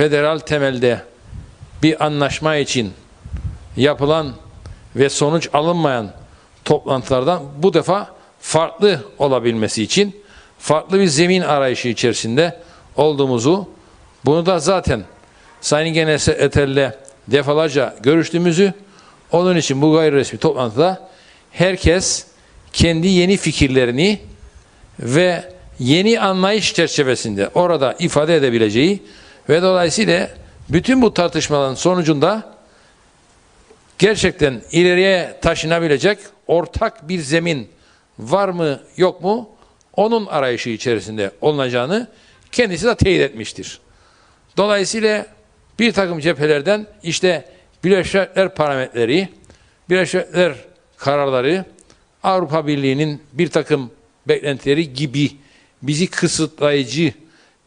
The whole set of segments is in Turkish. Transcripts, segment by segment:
federal temelde bir anlaşma için yapılan ve sonuç alınmayan toplantılardan bu defa farklı olabilmesi için farklı bir zemin arayışı içerisinde olduğumuzu bunu da zaten Sayın Genel Sekreterle defalarca görüştüğümüzü onun için bu gayri resmi toplantıda herkes kendi yeni fikirlerini ve yeni anlayış çerçevesinde orada ifade edebileceği ve dolayısıyla bütün bu tartışmaların sonucunda gerçekten ileriye taşınabilecek ortak bir zemin var mı yok mu onun arayışı içerisinde olunacağını kendisi de teyit etmiştir. Dolayısıyla bir takım cephelerden işte Birleşmiş Milletler parametreleri, Birleşmiş kararları, Avrupa Birliği'nin bir takım beklentileri gibi bizi kısıtlayıcı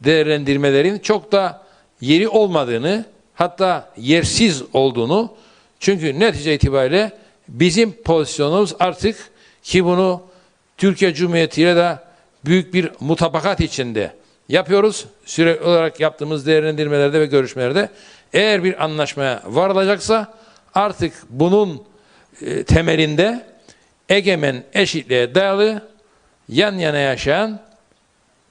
değerlendirmelerin çok da yeri olmadığını hatta yersiz olduğunu çünkü netice itibariyle bizim pozisyonumuz artık ki bunu Türkiye Cumhuriyeti ile de büyük bir mutabakat içinde yapıyoruz. Sürekli olarak yaptığımız değerlendirmelerde ve görüşmelerde eğer bir anlaşmaya varılacaksa artık bunun e, temelinde egemen eşitliğe dayalı yan yana yaşayan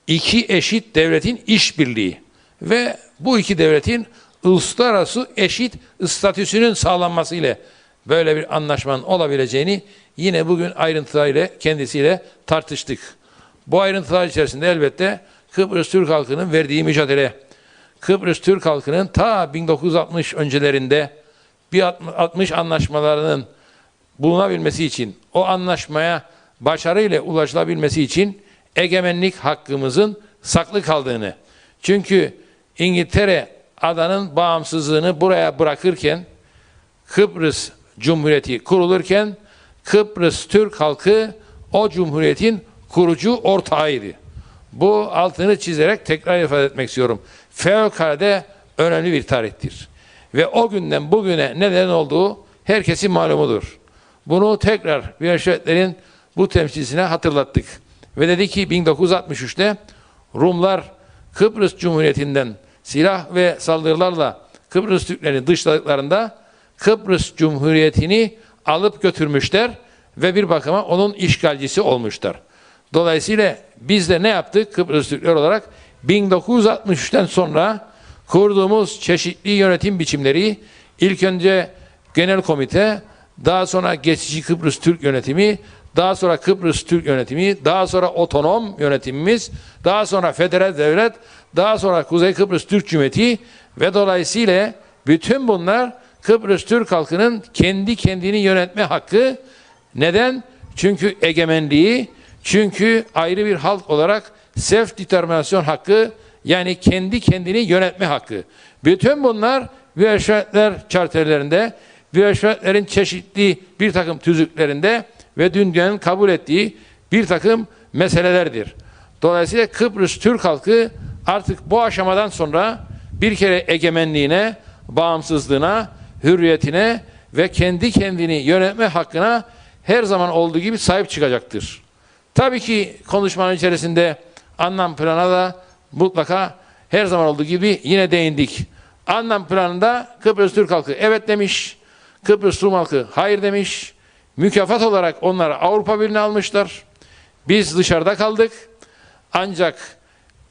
iki eşit devletin işbirliği ve bu iki devletin uluslararası eşit statüsünün sağlanması ile böyle bir anlaşmanın olabileceğini yine bugün ayrıntılarıyla kendisiyle tartıştık. Bu ayrıntılar içerisinde elbette Kıbrıs Türk halkının verdiği mücadele, Kıbrıs Türk halkının ta 1960 öncelerinde bir 60 anlaşmalarının bulunabilmesi için, o anlaşmaya başarıyla ulaşılabilmesi için egemenlik hakkımızın saklı kaldığını. Çünkü İngiltere adanın bağımsızlığını buraya bırakırken, Kıbrıs Cumhuriyeti kurulurken, Kıbrıs Türk halkı o cumhuriyetin kurucu ortağıydı. Bu altını çizerek tekrar ifade etmek istiyorum. Fevkalade önemli bir tarihtir. Ve o günden bugüne neden olduğu herkesin malumudur. Bunu tekrar Birleşmiş Milletler'in bu temsilcisine hatırlattık. Ve dedi ki 1963'te Rumlar Kıbrıs Cumhuriyeti'nden silah ve saldırılarla Kıbrıs Türklerini dışladıklarında Kıbrıs Cumhuriyeti'ni alıp götürmüşler ve bir bakıma onun işgalcisi olmuşlar. Dolayısıyla biz de ne yaptık Kıbrıs Türkler olarak? 1963'ten sonra kurduğumuz çeşitli yönetim biçimleri ilk önce genel komite, daha sonra geçici Kıbrıs Türk yönetimi, daha sonra Kıbrıs Türk yönetimi, daha sonra otonom yönetimimiz, daha sonra federal devlet, daha sonra Kuzey Kıbrıs Türk Cumhuriyeti ve dolayısıyla bütün bunlar Kıbrıs Türk halkının kendi kendini yönetme hakkı. Neden? Çünkü egemenliği, çünkü ayrı bir halk olarak self determinasyon hakkı yani kendi kendini yönetme hakkı. Bütün bunlar Birleşmiş Milletler Milletler'in çeşitli bir takım tüzüklerinde ve dünyanın kabul ettiği bir takım meselelerdir. Dolayısıyla Kıbrıs Türk halkı artık bu aşamadan sonra bir kere egemenliğine, bağımsızlığına, hürriyetine ve kendi kendini yönetme hakkına her zaman olduğu gibi sahip çıkacaktır. Tabii ki konuşmanın içerisinde anlam plana da mutlaka her zaman olduğu gibi yine değindik. Anlam planında Kıbrıs Türk halkı evet demiş, Kıbrıs Rum halkı hayır demiş. Mükafat olarak onları Avrupa Birliği'ne almışlar. Biz dışarıda kaldık. Ancak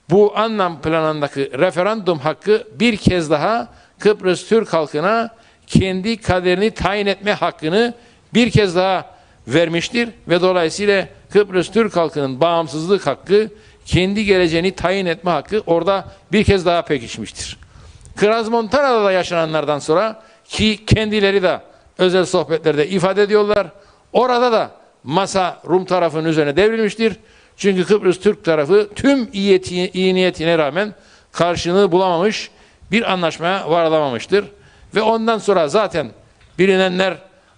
bu anlam planındaki referandum hakkı bir kez daha Kıbrıs Türk halkına kendi kaderini tayin etme hakkını bir kez daha vermiştir ve dolayısıyla Kıbrıs Türk halkının bağımsızlık hakkı, kendi geleceğini tayin etme hakkı orada bir kez daha pekişmiştir. Kraz Montana'da da yaşananlardan sonra ki kendileri de özel sohbetlerde ifade ediyorlar. Orada da masa Rum tarafının üzerine devrilmiştir. Çünkü Kıbrıs Türk tarafı tüm iyi, iyi niyetine rağmen karşılığını bulamamış, bir anlaşmaya varılamamıştır. Ve ondan sonra zaten bilinenler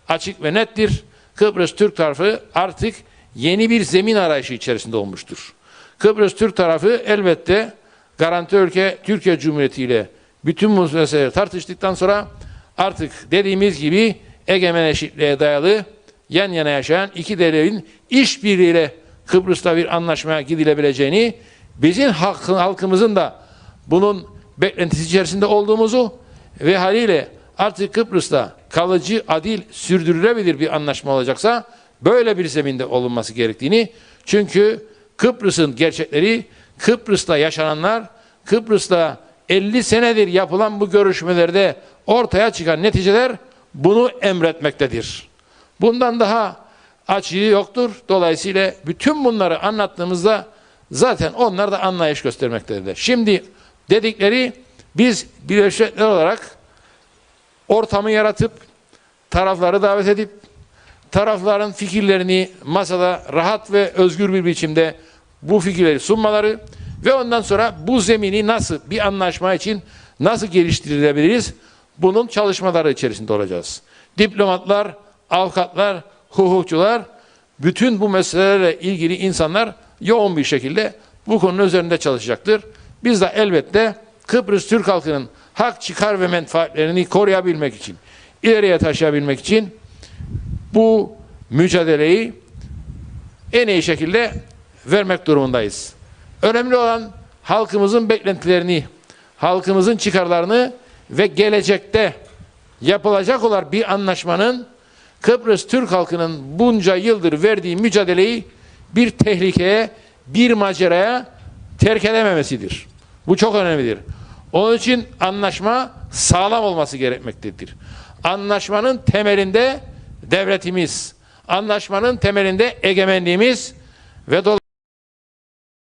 açık ve nettir. Kıbrıs Türk tarafı artık yeni bir zemin arayışı içerisinde olmuştur. Kıbrıs Türk tarafı elbette garanti ülke Türkiye Cumhuriyeti ile bütün bu meseleleri tartıştıktan sonra artık dediğimiz gibi egemen eşitliğe dayalı yan yana yaşayan iki devletin işbirliğiyle Kıbrıs'ta bir anlaşmaya gidilebileceğini bizim halkın, halkımızın da bunun beklentisi içerisinde olduğumuzu ve haliyle artık Kıbrıs'ta kalıcı, adil, sürdürülebilir bir anlaşma olacaksa böyle bir zeminde olunması gerektiğini çünkü Kıbrıs'ın gerçekleri, Kıbrıs'ta yaşananlar, Kıbrıs'ta 50 senedir yapılan bu görüşmelerde ortaya çıkan neticeler bunu emretmektedir. Bundan daha açığı yoktur. Dolayısıyla bütün bunları anlattığımızda zaten onlar da anlayış göstermektedirler. Şimdi dedikleri biz Birleşmiş olarak ortamı yaratıp tarafları davet edip tarafların fikirlerini masada rahat ve özgür bir biçimde bu fikirleri sunmaları ve ondan sonra bu zemini nasıl bir anlaşma için nasıl geliştirilebiliriz bunun çalışmaları içerisinde olacağız. Diplomatlar, avukatlar, hukukçular, bütün bu meselelerle ilgili insanlar yoğun bir şekilde bu konunun üzerinde çalışacaktır. Biz de elbette Kıbrıs Türk halkının hak, çıkar ve menfaatlerini koruyabilmek için, ileriye taşıyabilmek için bu mücadeleyi en iyi şekilde vermek durumundayız. Önemli olan halkımızın beklentilerini, halkımızın çıkarlarını ve gelecekte yapılacak olan bir anlaşmanın Kıbrıs Türk halkının bunca yıldır verdiği mücadeleyi bir tehlikeye, bir maceraya terk edememesidir. Bu çok önemlidir. Onun için anlaşma sağlam olması gerekmektedir. Anlaşmanın temelinde devletimiz, anlaşmanın temelinde egemenliğimiz ve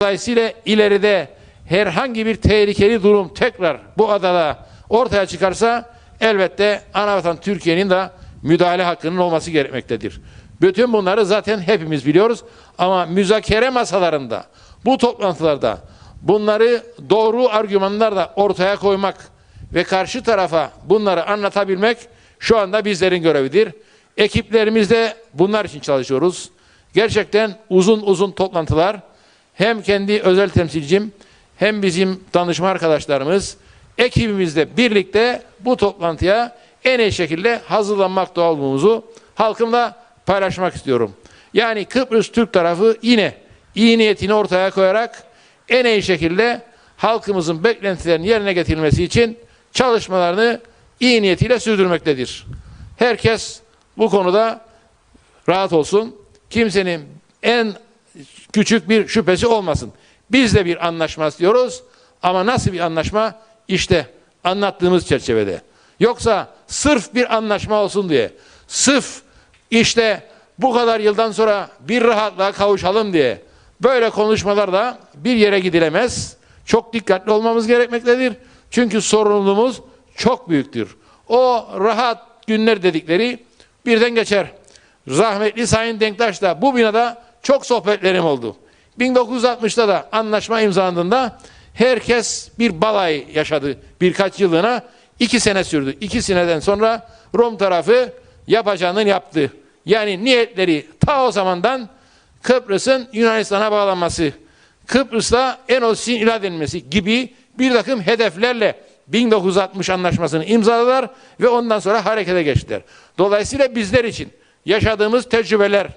dolayısıyla ileride herhangi bir tehlikeli durum tekrar bu adada ortaya çıkarsa elbette anavatan Türkiye'nin de müdahale hakkının olması gerekmektedir. Bütün bunları zaten hepimiz biliyoruz ama müzakere masalarında bu toplantılarda bunları doğru argümanlarla ortaya koymak ve karşı tarafa bunları anlatabilmek şu anda bizlerin görevidir. Ekiplerimizde bunlar için çalışıyoruz. Gerçekten uzun uzun toplantılar hem kendi özel temsilcim hem bizim danışma arkadaşlarımız ekibimizle birlikte bu toplantıya en iyi şekilde hazırlanmakta olduğumuzu halkımla paylaşmak istiyorum. Yani Kıbrıs Türk tarafı yine iyi niyetini ortaya koyarak en iyi şekilde halkımızın beklentilerinin yerine getirilmesi için çalışmalarını iyi niyetiyle sürdürmektedir. Herkes bu konuda rahat olsun. Kimsenin en küçük bir şüphesi olmasın. Biz de bir anlaşma istiyoruz ama nasıl bir anlaşma? İşte anlattığımız çerçevede. Yoksa sırf bir anlaşma olsun diye, sırf işte bu kadar yıldan sonra bir rahatlığa kavuşalım diye böyle konuşmalarla bir yere gidilemez. Çok dikkatli olmamız gerekmektedir. Çünkü sorumluluğumuz çok büyüktür. O rahat günler dedikleri birden geçer. Rahmetli Sayın Denktaş da bu binada çok sohbetlerim oldu. 1960'da da anlaşma imzalandığında herkes bir balay yaşadı birkaç yılına. İki sene sürdü. İki seneden sonra Rom tarafı yapacağını yaptı. Yani niyetleri ta o zamandan Kıbrıs'ın Yunanistan'a bağlanması, Kıbrıs'ta Enos'in ilan edilmesi gibi bir takım hedeflerle 1960 anlaşmasını imzaladılar ve ondan sonra harekete geçtiler. Dolayısıyla bizler için yaşadığımız tecrübeler,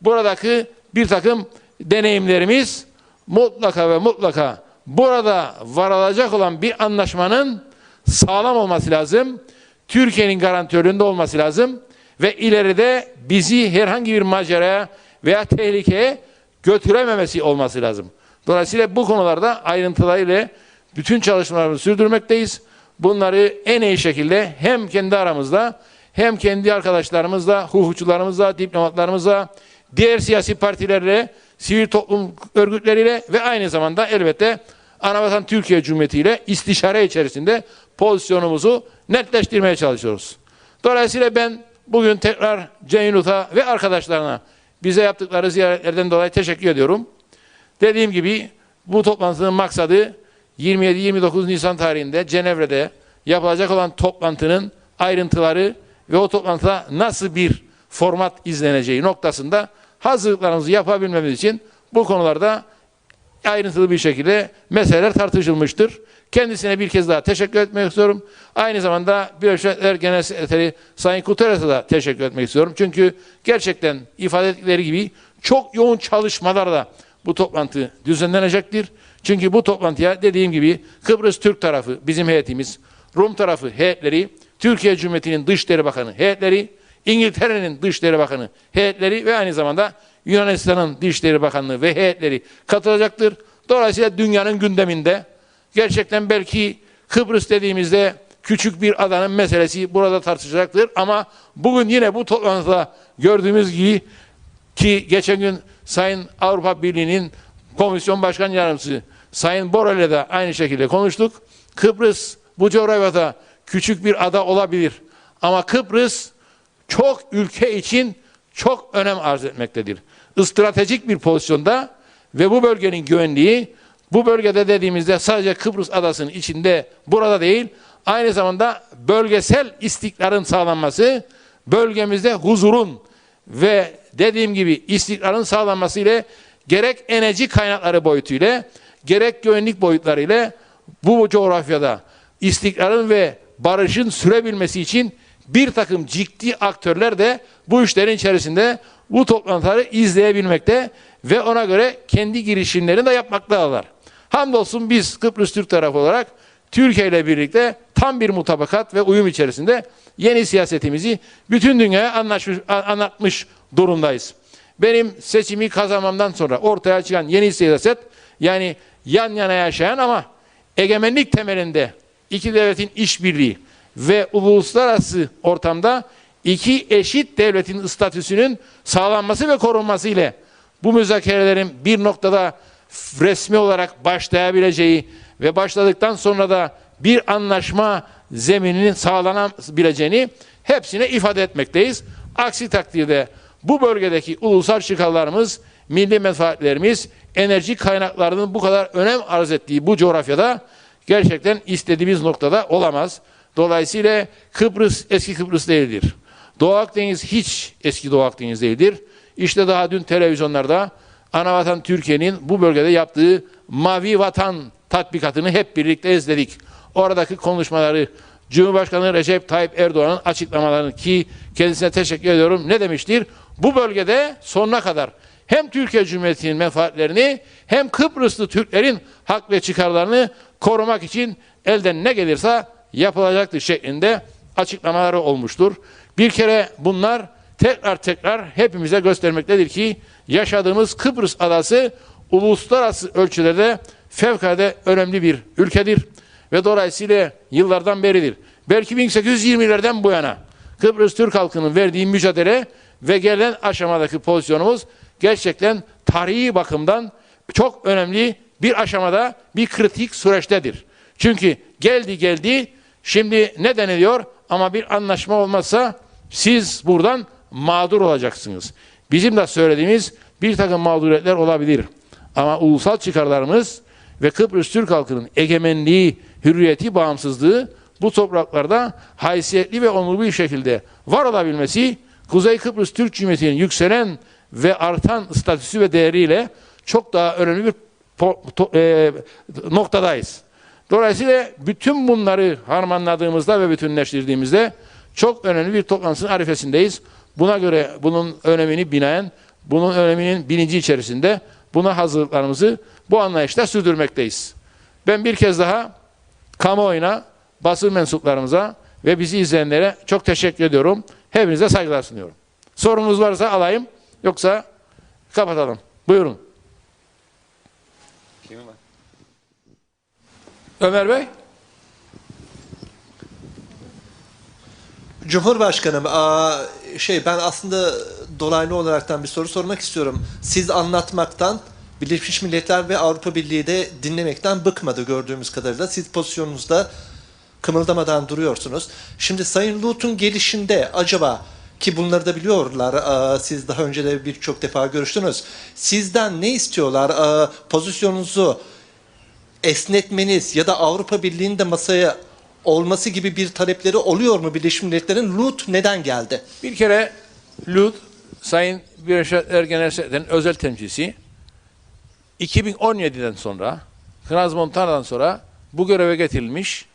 buradaki bir takım deneyimlerimiz mutlaka ve mutlaka burada varılacak olan bir anlaşmanın sağlam olması lazım. Türkiye'nin garantöründe olması lazım ve ileride bizi herhangi bir maceraya veya tehlikeye götürememesi olması lazım. Dolayısıyla bu konularda ayrıntılarıyla bütün çalışmalarımızı sürdürmekteyiz. Bunları en iyi şekilde hem kendi aramızda hem kendi arkadaşlarımızla, hukukçularımızla, diplomatlarımızla, diğer siyasi partilerle, sivil toplum örgütleriyle ve aynı zamanda elbette Anavatan Türkiye Cumhuriyeti ile istişare içerisinde pozisyonumuzu netleştirmeye çalışıyoruz. Dolayısıyla ben bugün tekrar Ceynut'a ve arkadaşlarına bize yaptıkları ziyaretlerden dolayı teşekkür ediyorum. Dediğim gibi bu toplantının maksadı 27-29 Nisan tarihinde Cenevre'de yapılacak olan toplantının ayrıntıları ve o toplantıda nasıl bir format izleneceği noktasında hazırlıklarımızı yapabilmemiz için bu konularda ayrıntılı bir şekilde meseleler tartışılmıştır. Kendisine bir kez daha teşekkür etmek istiyorum. Aynı zamanda Birleşmiş Milletler Genel Sekreteri Sayın Guterres'e da teşekkür etmek istiyorum. Çünkü gerçekten ifade ettikleri gibi çok yoğun çalışmalarla bu toplantı düzenlenecektir. Çünkü bu toplantıya dediğim gibi Kıbrıs Türk tarafı bizim heyetimiz, Rum tarafı heyetleri, Türkiye Cumhuriyeti'nin Dışişleri Bakanı heyetleri, İngiltere'nin Dışişleri Bakanı heyetleri ve aynı zamanda Yunanistan'ın Dışişleri Bakanlığı ve heyetleri katılacaktır. Dolayısıyla dünyanın gündeminde gerçekten belki Kıbrıs dediğimizde küçük bir adanın meselesi burada tartışılacaktır. Ama bugün yine bu toplantıda gördüğümüz gibi ki geçen gün Sayın Avrupa Birliği'nin Komisyon Başkan Yardımcısı Sayın Borrell ile de aynı şekilde konuştuk. Kıbrıs bu coğrafyada küçük bir ada olabilir. Ama Kıbrıs çok ülke için çok önem arz etmektedir. Stratejik bir pozisyonda ve bu bölgenin güvenliği bu bölgede dediğimizde sadece Kıbrıs adasının içinde burada değil aynı zamanda bölgesel istikrarın sağlanması bölgemizde huzurun ve dediğim gibi istikrarın sağlanması ile gerek enerji kaynakları boyutuyla gerek güvenlik boyutlarıyla bu coğrafyada istikrarın ve barışın sürebilmesi için bir takım ciddi aktörler de bu işlerin içerisinde bu toplantıları izleyebilmekte ve ona göre kendi girişimlerini de yapmaktalar. Hamdolsun biz Kıbrıs Türk tarafı olarak Türkiye ile birlikte tam bir mutabakat ve uyum içerisinde yeni siyasetimizi bütün dünyaya anlaşmış, anlatmış durumdayız. Benim seçimi kazanmamdan sonra ortaya çıkan yeni siyaset yani yan yana yaşayan ama egemenlik temelinde iki devletin işbirliği ve uluslararası ortamda iki eşit devletin statüsünün sağlanması ve korunması ile bu müzakerelerin bir noktada resmi olarak başlayabileceği ve başladıktan sonra da bir anlaşma zemininin sağlanabileceğini hepsine ifade etmekteyiz. Aksi takdirde bu bölgedeki ulusal çıkarlarımız, milli menfaatlerimiz, enerji kaynaklarının bu kadar önem arz ettiği bu coğrafyada gerçekten istediğimiz noktada olamaz. Dolayısıyla Kıbrıs eski Kıbrıs değildir. Doğu Akdeniz hiç eski Doğu Akdeniz değildir. İşte daha dün televizyonlarda Anavatan Türkiye'nin bu bölgede yaptığı Mavi Vatan tatbikatını hep birlikte izledik. Oradaki konuşmaları Cumhurbaşkanı Recep Tayyip Erdoğan'ın açıklamalarını ki kendisine teşekkür ediyorum. Ne demiştir? Bu bölgede sonuna kadar hem Türkiye Cumhuriyeti'nin menfaatlerini hem Kıbrıslı Türklerin hak ve çıkarlarını korumak için elden ne gelirse yapılacaktır şeklinde açıklamaları olmuştur. Bir kere bunlar tekrar tekrar hepimize göstermektedir ki yaşadığımız Kıbrıs adası uluslararası ölçülerde fevkalade önemli bir ülkedir ve dolayısıyla yıllardan beridir. Belki 1820'lerden bu yana Kıbrıs Türk halkının verdiği mücadele ve gelen aşamadaki pozisyonumuz gerçekten tarihi bakımdan çok önemli bir aşamada bir kritik süreçtedir. Çünkü geldi geldi şimdi ne deniliyor ama bir anlaşma olmazsa siz buradan mağdur olacaksınız. Bizim de söylediğimiz bir takım mağduriyetler olabilir. Ama ulusal çıkarlarımız ve Kıbrıs Türk halkının egemenliği, hürriyeti, bağımsızlığı bu topraklarda haysiyetli ve onurlu bir şekilde var olabilmesi Kuzey Kıbrıs Türk Cumhuriyeti'nin yükselen ve artan statüsü ve değeriyle çok daha önemli bir e, noktadayız. Dolayısıyla bütün bunları harmanladığımızda ve bütünleştirdiğimizde çok önemli bir toplantının arifesindeyiz. Buna göre bunun önemini binaen, bunun öneminin bilinci içerisinde buna hazırlıklarımızı bu anlayışla sürdürmekteyiz. Ben bir kez daha kamuoyuna, basın mensuplarımıza ve bizi izleyenlere çok teşekkür ediyorum. Hepinize saygılar sunuyorum. Sorunuz varsa alayım, yoksa kapatalım. Buyurun. Kimi var? Ömer Bey. Cumhurbaşkanım, aa, şey ben aslında dolaylı olaraktan bir soru sormak istiyorum. Siz anlatmaktan Birleşmiş Milletler ve Avrupa Birliği de dinlemekten bıkmadı gördüğümüz kadarıyla. Siz pozisyonunuzda kımıldamadan duruyorsunuz. Şimdi Sayın Lut'un gelişinde acaba ki bunları da biliyorlar. aa, Siz daha önce de birçok defa görüştünüz. Sizden ne istiyorlar? Aa, Pozisyonunuzu esnetmeniz ya da Avrupa Birliği'nin de masaya olması gibi bir talepleri oluyor mu Birleşmiş Milletler'in? Lut neden geldi? Bir kere Lut, Sayın Birleşik Milletler Genel özel temsilcisi 2017'den sonra, Kraz Montana'dan sonra bu göreve getirilmiş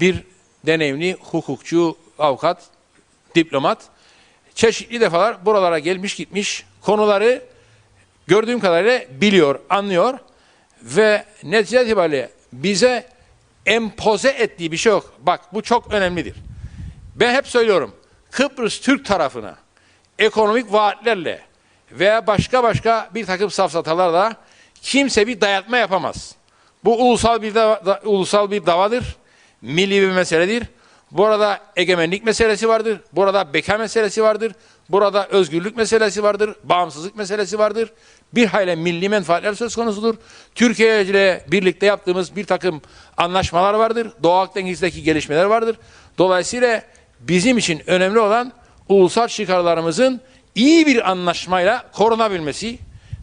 bir deneyimli hukukçu, avukat, diplomat. Çeşitli defalar buralara gelmiş gitmiş, konuları gördüğüm kadarıyla biliyor, anlıyor ve netice itibariyle bize empoze ettiği bir şey yok. Bak bu çok önemlidir. Ben hep söylüyorum. Kıbrıs Türk tarafına ekonomik vaatlerle veya başka başka bir takım safsatalarla kimse bir dayatma yapamaz. Bu ulusal bir dava, da- ulusal bir davadır. Milli bir meseledir. Burada egemenlik meselesi vardır. Burada beka meselesi vardır. Burada özgürlük meselesi vardır. Bağımsızlık meselesi vardır. Bir hayli milli menfaatler söz konusudur. Türkiye ile birlikte yaptığımız bir takım anlaşmalar vardır. Doğu Akdeniz'deki gelişmeler vardır. Dolayısıyla bizim için önemli olan ulusal çıkarlarımızın iyi bir anlaşmayla korunabilmesi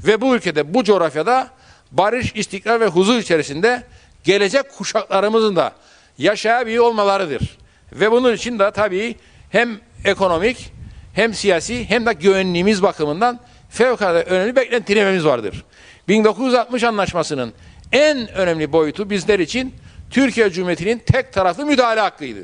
ve bu ülkede, bu coğrafyada barış, istikrar ve huzur içerisinde gelecek kuşaklarımızın da yaşayabiliyor olmalarıdır. Ve bunun için de tabii hem ekonomik hem siyasi hem de güvenliğimiz bakımından fevkalade önemli beklentilerimiz vardır. 1960 Anlaşması'nın en önemli boyutu bizler için Türkiye Cumhuriyeti'nin tek taraflı müdahale hakkıydı.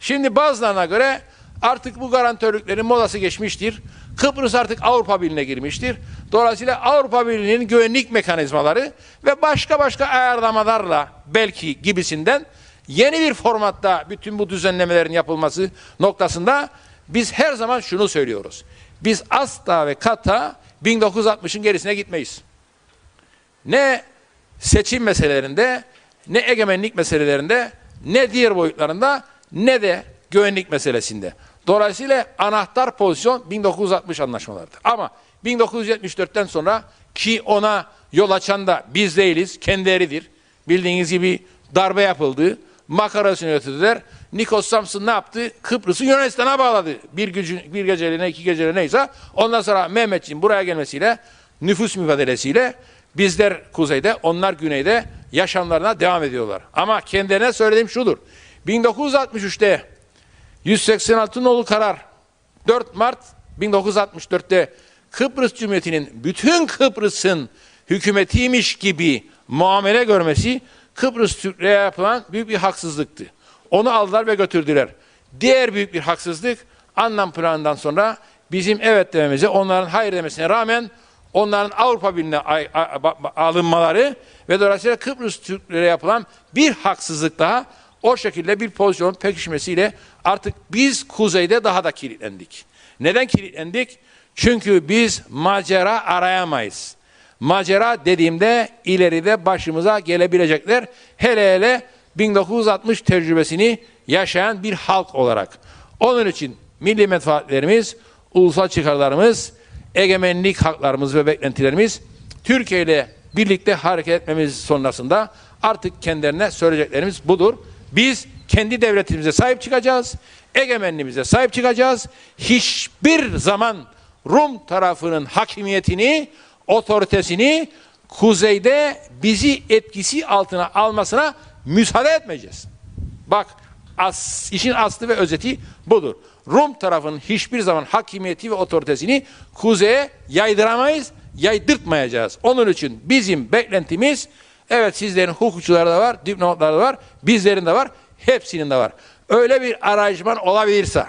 Şimdi bazılarına göre artık bu garantörlüklerin modası geçmiştir. Kıbrıs artık Avrupa Birliği'ne girmiştir. Dolayısıyla Avrupa Birliği'nin güvenlik mekanizmaları ve başka başka ayarlamalarla belki gibisinden yeni bir formatta bütün bu düzenlemelerin yapılması noktasında biz her zaman şunu söylüyoruz. Biz asla ve kata 1960'ın gerisine gitmeyiz ne seçim meselelerinde, ne egemenlik meselelerinde, ne diğer boyutlarında, ne de güvenlik meselesinde. Dolayısıyla anahtar pozisyon 1960 anlaşmalarıdır. Ama 1974'ten sonra ki ona yol açan da biz değiliz, kendileridir. Bildiğiniz gibi darbe yapıldı, makarasını ötürdüler. Nikos Samson ne yaptı? Kıbrıs'ı Yunanistan'a bağladı. Bir, gücün, bir geceliğine, iki geceliğine neyse. Ondan sonra Mehmetçiğin buraya gelmesiyle, nüfus mübadelesiyle Bizler kuzeyde, onlar güneyde yaşamlarına devam ediyorlar. Ama kendilerine söylediğim şudur. 1963'te 186 nolu karar 4 Mart 1964'te Kıbrıs Cumhuriyeti'nin bütün Kıbrıs'ın hükümetiymiş gibi muamele görmesi Kıbrıs Türklere yapılan büyük bir haksızlıktı. Onu aldılar ve götürdüler. Diğer büyük bir haksızlık anlam planından sonra bizim evet dememize, onların hayır demesine rağmen onların Avrupa Birliği'ne alınmaları ve dolayısıyla Kıbrıs Türklere yapılan bir haksızlık daha o şekilde bir pozisyon pekişmesiyle artık biz kuzeyde daha da kilitlendik. Neden kilitlendik? Çünkü biz macera arayamayız. Macera dediğimde ileride başımıza gelebilecekler hele hele 1960 tecrübesini yaşayan bir halk olarak. Onun için milli menfaatlerimiz, ulusal çıkarlarımız, egemenlik haklarımız ve beklentilerimiz Türkiye ile birlikte hareket etmemiz sonrasında artık kendilerine söyleyeceklerimiz budur. Biz kendi devletimize sahip çıkacağız, egemenliğimize sahip çıkacağız. Hiçbir zaman Rum tarafının hakimiyetini, otoritesini kuzeyde bizi etkisi altına almasına müsaade etmeyeceğiz. Bak as, işin aslı ve özeti budur. Rum tarafının hiçbir zaman hakimiyeti ve otoritesini kuzeye yaydıramayız, yaydırtmayacağız. Onun için bizim beklentimiz evet sizlerin hukukçuları da var, diplomatları da var, bizlerin de var, hepsinin de var. Öyle bir aranjman olabilirse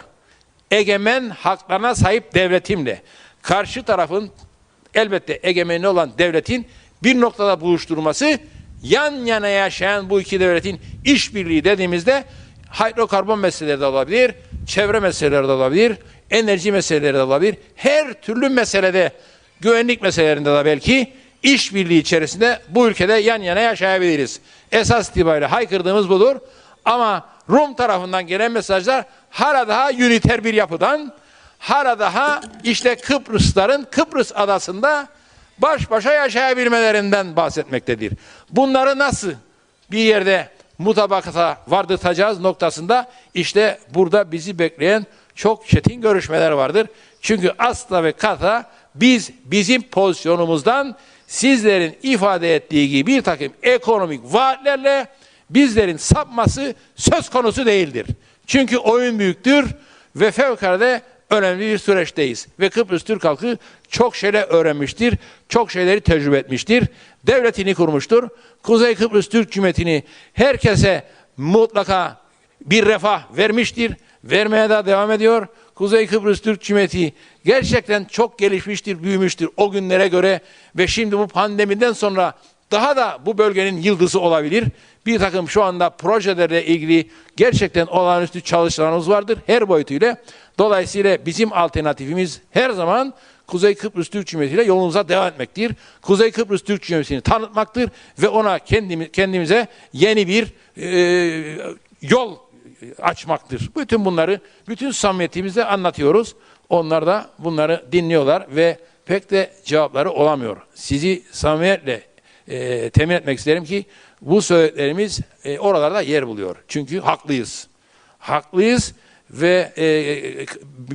egemen haklarına sahip devletimle karşı tarafın elbette egemeni olan devletin bir noktada buluşturması yan yana yaşayan bu iki devletin işbirliği dediğimizde hidrokarbon meseleleri de olabilir, çevre meseleleri de olabilir, enerji meseleleri de olabilir. Her türlü meselede güvenlik meselelerinde de belki işbirliği içerisinde bu ülkede yan yana yaşayabiliriz. Esas itibariyle haykırdığımız budur. Ama Rum tarafından gelen mesajlar hala daha üniter bir yapıdan, hala daha işte Kıbrısların Kıbrıs adasında baş başa yaşayabilmelerinden bahsetmektedir. Bunları nasıl bir yerde mutabakata vardırtacağız noktasında işte burada bizi bekleyen çok çetin görüşmeler vardır. Çünkü asla ve kata biz bizim pozisyonumuzdan sizlerin ifade ettiği gibi bir takım ekonomik vaatlerle bizlerin sapması söz konusu değildir. Çünkü oyun büyüktür ve fevkalade önemli bir süreçteyiz. Ve Kıbrıs Türk halkı çok şeyler öğrenmiştir, çok şeyleri tecrübe etmiştir. Devletini kurmuştur. Kuzey Kıbrıs Türk Cumhuriyeti'ni herkese mutlaka bir refah vermiştir. Vermeye de devam ediyor. Kuzey Kıbrıs Türk Cumhuriyeti gerçekten çok gelişmiştir, büyümüştür o günlere göre ve şimdi bu pandemiden sonra daha da bu bölgenin yıldızı olabilir. Bir takım şu anda projelerle ilgili gerçekten olağanüstü çalışmalarımız vardır her boyutuyla. Dolayısıyla bizim alternatifimiz her zaman Kuzey Kıbrıs Türk Cumhuriyeti ile yolumuza devam etmektir. Kuzey Kıbrıs Türk Cumhuriyeti'ni tanıtmaktır ve ona kendimi, kendimize yeni bir e, yol açmaktır. Bütün bunları bütün samimiyetimizle anlatıyoruz. Onlar da bunları dinliyorlar ve pek de cevapları olamıyor. Sizi samimiyetle e, temin etmek isterim ki bu söylediklerimiz e, oralarda yer buluyor. Çünkü haklıyız. Haklıyız ve e,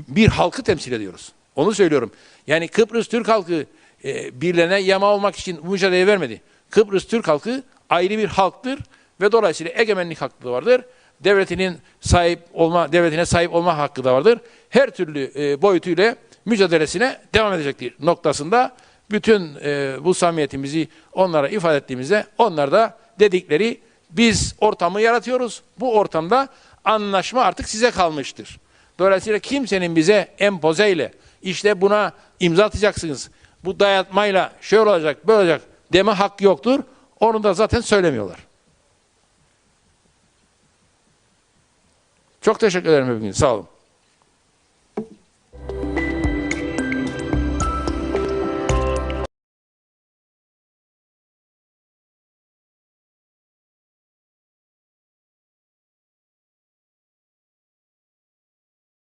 bir halkı temsil ediyoruz. Onu söylüyorum. Yani Kıbrıs Türk halkı e, birilerine yama olmak için bu mücadeleyi vermedi. Kıbrıs Türk halkı ayrı bir halktır ve dolayısıyla egemenlik hakkı da vardır. Devletinin sahip olma, devletine sahip olma hakkı da vardır. Her türlü e, boyutuyla mücadelesine devam edecektir noktasında bütün e, bu samimiyetimizi onlara ifade ettiğimizde onlar da dedikleri biz ortamı yaratıyoruz. Bu ortamda anlaşma artık size kalmıştır. Dolayısıyla kimsenin bize empozeyle işte buna imza atacaksınız. Bu dayatmayla şöyle olacak böyle olacak deme hakkı yoktur. Onu da zaten söylemiyorlar. Çok teşekkür ederim hepinize. Sağ olun.